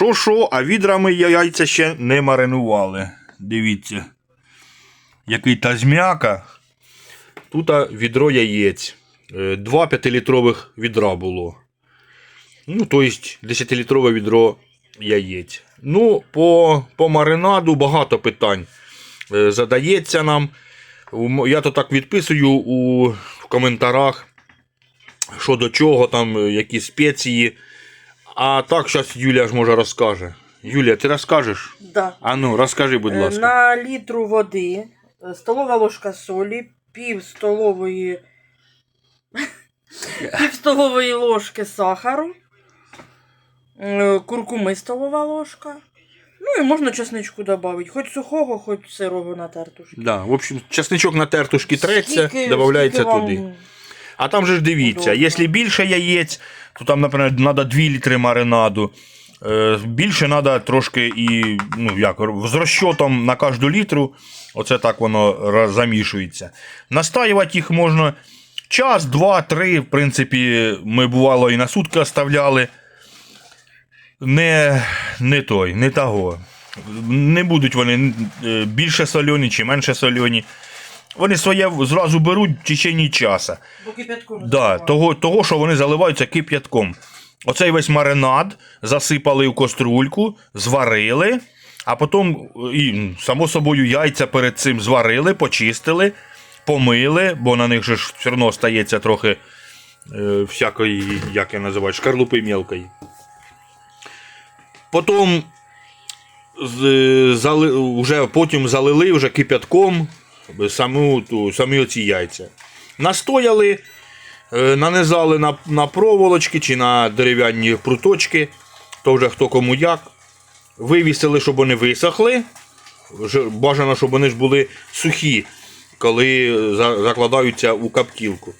Що що, а відрами яйця ще не маринували. Дивіться. Який тазмяка. Тут відро яєць. Е, Два 5-літрових відра було. Ну, тобто 10-літрове відро яєць. Ну, по, по маринаду багато питань е, задається нам. Я то так відписую у в коментарях, що до чого, там, е, які спеції. А так, зараз Юлія ж може розкаже. Юлія, ти розкажеш? Да. А ну, розкажи, будь Е, ласка. На літру води, е, столова ложка солі, пів столової, пів столової ложки сахару, е, куркуми столова ложка. Ну і можна чесничку додати, хоч сухого, хоч сирого на тертушки. Да, в общем, часничок на тертушки треться, додається туди. А там же ж дивіться, якщо більше яєць, то там, наприклад, треба 2 літри маринаду. Е, Більше треба трошки і, ну як, з розчотом на кожну літру, оце так воно замішується. Настаювати їх можна час, два, три. В принципі, ми бувало і на сутки оставляли. Не, не той, не того. Не будуть вони е, більше сольоні чи менше сольоні. Вони своє зразу беруть в течение часу. Бо кип'ятку не Да, заливають. того, того, що вони заливаються кип'ятком. Оцей весь маринад засипали в каструльку, зварили, а потім, і, само собою, яйця перед цим зварили, почистили, помили, бо на них же ж все одно стається трохи е, всякої, як я називаю, шкарлупи мілкої. Потім з, зали, вже, потім залили вже кип'ятком саму, ту, самі оці яйця. Настояли, е, нанизали на, на проволочки чи на дерев'яні пруточки, то вже хто кому як. Вивісили, щоб вони висохли. Бажано, щоб вони ж були сухі, коли закладаються у каптілку.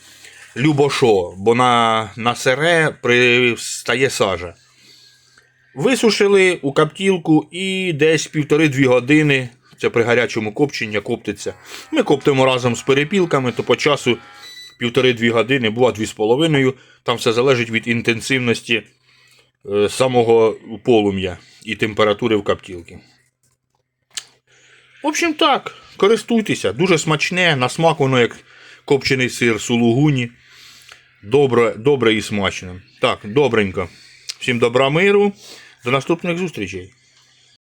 Любо що, бо на, на сире пристає сажа. Висушили у каптілку і десь півтори-дві години. Це при гарячому копченні коптиться. Ми коптимо разом з перепілками, то по часу півтори-дві години, бува дві з половиною. Там все залежить від інтенсивності е, самого полум'я і температури в каптілки. В общем, так, користуйтеся, дуже смачне, на смак воно як копчений сир сулугуні. Добре, добре і смачно. Так, добренько. Всім добра миру. До наступних зустрічей.